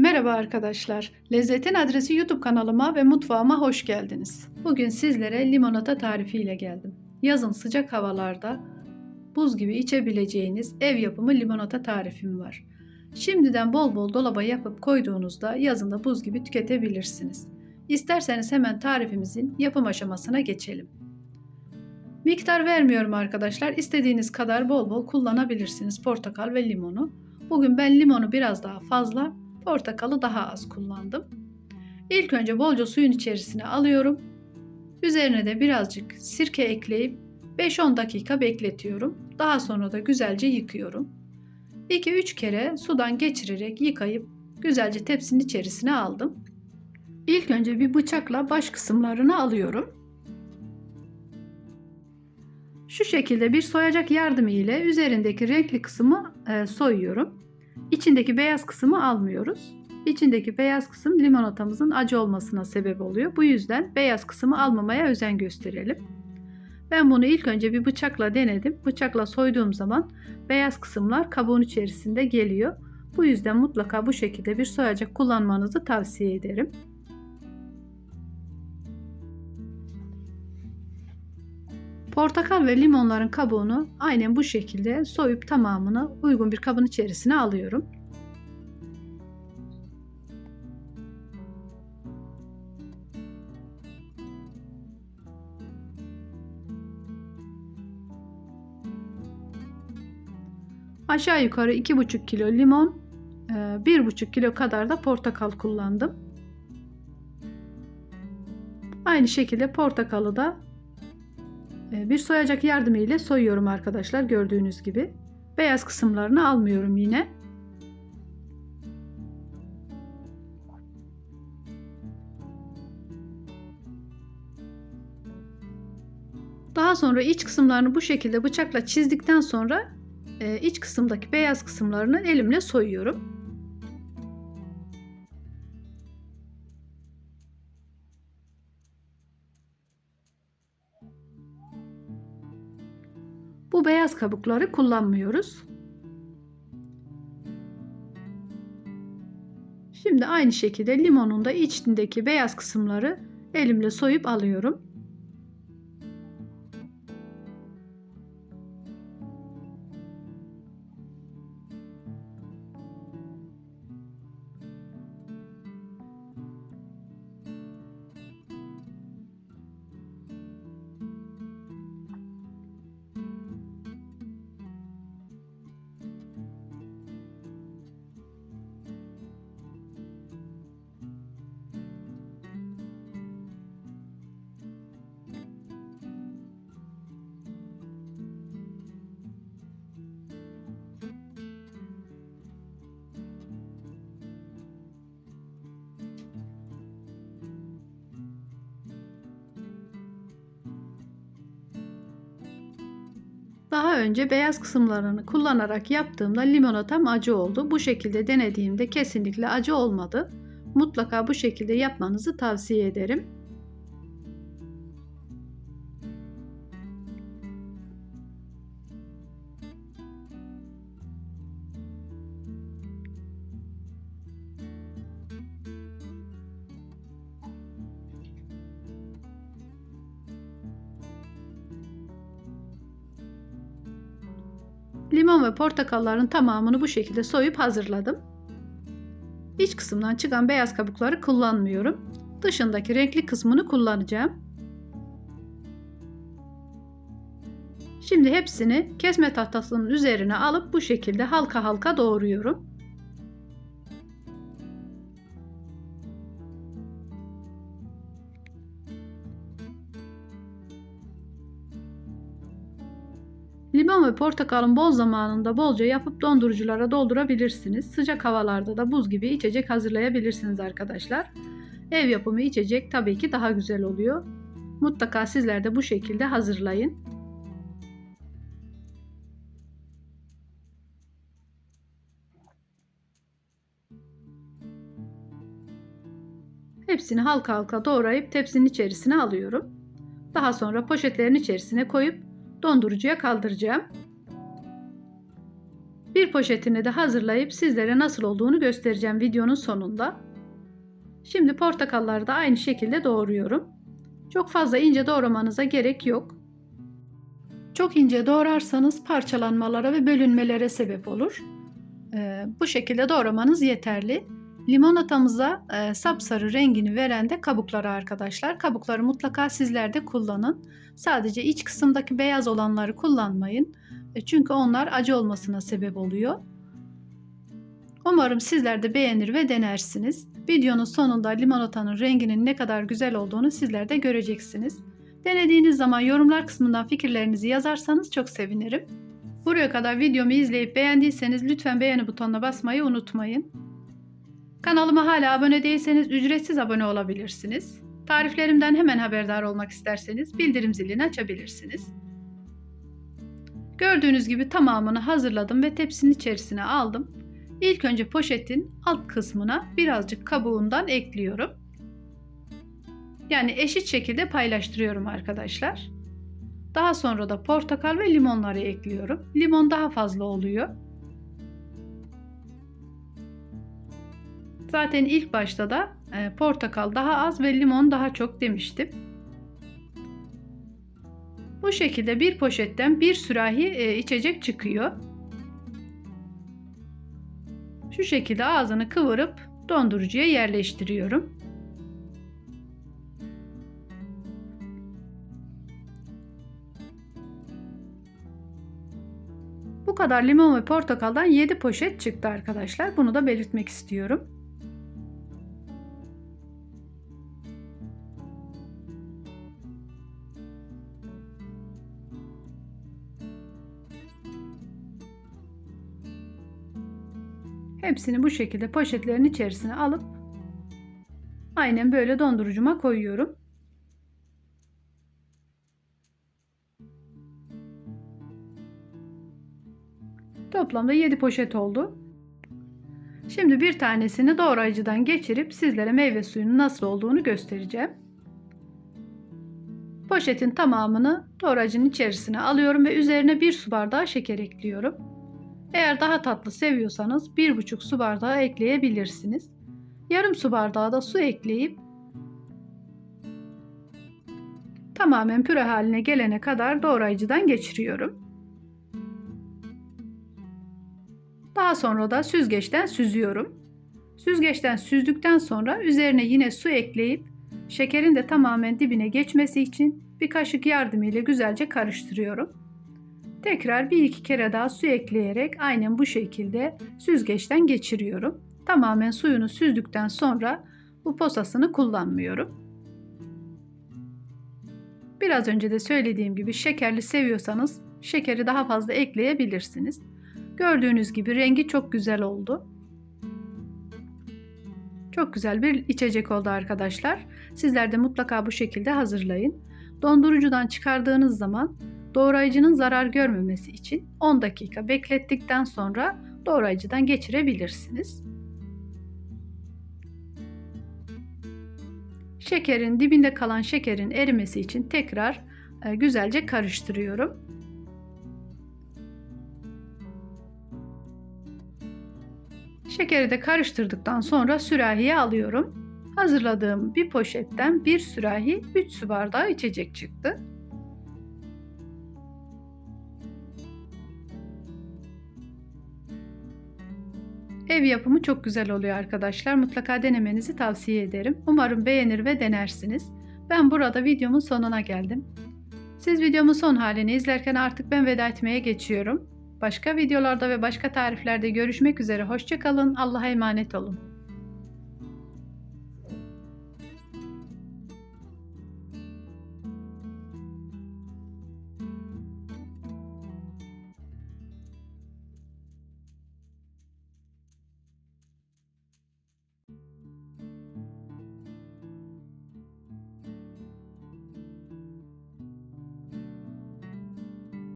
Merhaba arkadaşlar. Lezzetin Adresi YouTube kanalıma ve mutfağıma hoş geldiniz. Bugün sizlere limonata tarifiyle geldim. Yazın sıcak havalarda buz gibi içebileceğiniz ev yapımı limonata tarifim var. Şimdiden bol bol dolaba yapıp koyduğunuzda yazında buz gibi tüketebilirsiniz. İsterseniz hemen tarifimizin yapım aşamasına geçelim. Miktar vermiyorum arkadaşlar. İstediğiniz kadar bol bol kullanabilirsiniz portakal ve limonu. Bugün ben limonu biraz daha fazla, portakalı daha az kullandım. İlk önce bolca suyun içerisine alıyorum. Üzerine de birazcık sirke ekleyip 5-10 dakika bekletiyorum. Daha sonra da güzelce yıkıyorum. 2-3 kere sudan geçirerek yıkayıp güzelce tepsinin içerisine aldım. İlk önce bir bıçakla baş kısımlarını alıyorum. Şu şekilde bir soyacak yardımı ile üzerindeki renkli kısmı e, soyuyorum. İçindeki beyaz kısmı almıyoruz. İçindeki beyaz kısım limonatamızın acı olmasına sebep oluyor. Bu yüzden beyaz kısmı almamaya özen gösterelim. Ben bunu ilk önce bir bıçakla denedim. Bıçakla soyduğum zaman beyaz kısımlar kabuğun içerisinde geliyor. Bu yüzden mutlaka bu şekilde bir soyacak kullanmanızı tavsiye ederim. Portakal ve limonların kabuğunu aynen bu şekilde soyup tamamını uygun bir kabın içerisine alıyorum. Aşağı yukarı 2,5 kilo limon, 1,5 kilo kadar da portakal kullandım. Aynı şekilde portakalı da bir soyacak yardımı ile soyuyorum arkadaşlar gördüğünüz gibi. Beyaz kısımlarını almıyorum yine. Daha sonra iç kısımlarını bu şekilde bıçakla çizdikten sonra iç kısımdaki beyaz kısımlarını elimle soyuyorum. Bu beyaz kabukları kullanmıyoruz. Şimdi aynı şekilde limonun da içindeki beyaz kısımları elimle soyup alıyorum. Daha önce beyaz kısımlarını kullanarak yaptığımda limonatam acı oldu. Bu şekilde denediğimde kesinlikle acı olmadı. Mutlaka bu şekilde yapmanızı tavsiye ederim. Limon ve portakalların tamamını bu şekilde soyup hazırladım. İç kısımdan çıkan beyaz kabukları kullanmıyorum. Dışındaki renkli kısmını kullanacağım. Şimdi hepsini kesme tahtasının üzerine alıp bu şekilde halka halka doğruyorum. Limon ve portakalın bol zamanında bolca yapıp donduruculara doldurabilirsiniz. Sıcak havalarda da buz gibi içecek hazırlayabilirsiniz arkadaşlar. Ev yapımı içecek tabii ki daha güzel oluyor. Mutlaka sizler de bu şekilde hazırlayın. Hepsini halka halka doğrayıp tepsinin içerisine alıyorum. Daha sonra poşetlerin içerisine koyup dondurucuya kaldıracağım. Bir poşetini de hazırlayıp sizlere nasıl olduğunu göstereceğim videonun sonunda. Şimdi portakalları da aynı şekilde doğruyorum. Çok fazla ince doğramanıza gerek yok. Çok ince doğrarsanız parçalanmalara ve bölünmelere sebep olur. Ee, bu şekilde doğramanız yeterli. Limonatamıza e, sapsarı rengini veren de kabukları arkadaşlar. Kabukları mutlaka sizler de kullanın. Sadece iç kısımdaki beyaz olanları kullanmayın. E, çünkü onlar acı olmasına sebep oluyor. Umarım sizler de beğenir ve denersiniz. Videonun sonunda limonatanın renginin ne kadar güzel olduğunu sizler de göreceksiniz. Denediğiniz zaman yorumlar kısmından fikirlerinizi yazarsanız çok sevinirim. Buraya kadar videomu izleyip beğendiyseniz lütfen beğeni butonuna basmayı unutmayın. Kanalıma hala abone değilseniz ücretsiz abone olabilirsiniz. Tariflerimden hemen haberdar olmak isterseniz bildirim zilini açabilirsiniz. Gördüğünüz gibi tamamını hazırladım ve tepsinin içerisine aldım. İlk önce poşetin alt kısmına birazcık kabuğundan ekliyorum. Yani eşit şekilde paylaştırıyorum arkadaşlar. Daha sonra da portakal ve limonları ekliyorum. Limon daha fazla oluyor. Zaten ilk başta da e, portakal daha az ve limon daha çok demiştim. Bu şekilde bir poşetten bir sürahi e, içecek çıkıyor. Şu şekilde ağzını kıvırıp dondurucuya yerleştiriyorum. Bu kadar limon ve portakaldan 7 poşet çıktı arkadaşlar. Bunu da belirtmek istiyorum. Hepsini bu şekilde poşetlerin içerisine alıp aynen böyle dondurucuma koyuyorum. Toplamda 7 poşet oldu. Şimdi bir tanesini doğrayıcıdan geçirip sizlere meyve suyunun nasıl olduğunu göstereceğim. Poşetin tamamını doğrayıcının içerisine alıyorum ve üzerine 1 su bardağı şeker ekliyorum. Eğer daha tatlı seviyorsanız 1,5 su bardağı ekleyebilirsiniz. Yarım su bardağı da su ekleyip tamamen püre haline gelene kadar doğrayıcıdan geçiriyorum. Daha sonra da süzgeçten süzüyorum. Süzgeçten süzdükten sonra üzerine yine su ekleyip şekerin de tamamen dibine geçmesi için bir kaşık yardımıyla güzelce karıştırıyorum. Tekrar bir iki kere daha su ekleyerek aynen bu şekilde süzgeçten geçiriyorum. Tamamen suyunu süzdükten sonra bu posasını kullanmıyorum. Biraz önce de söylediğim gibi şekerli seviyorsanız şekeri daha fazla ekleyebilirsiniz. Gördüğünüz gibi rengi çok güzel oldu. Çok güzel bir içecek oldu arkadaşlar. Sizler de mutlaka bu şekilde hazırlayın. Dondurucudan çıkardığınız zaman doğrayıcının zarar görmemesi için 10 dakika beklettikten sonra doğrayıcıdan geçirebilirsiniz. Şekerin dibinde kalan şekerin erimesi için tekrar e, güzelce karıştırıyorum. Şekeri de karıştırdıktan sonra sürahiye alıyorum. Hazırladığım bir poşetten bir sürahi 3 su bardağı içecek çıktı. Ev yapımı çok güzel oluyor arkadaşlar. Mutlaka denemenizi tavsiye ederim. Umarım beğenir ve denersiniz. Ben burada videomun sonuna geldim. Siz videomun son halini izlerken artık ben veda etmeye geçiyorum. Başka videolarda ve başka tariflerde görüşmek üzere. Hoşçakalın. Allah'a emanet olun.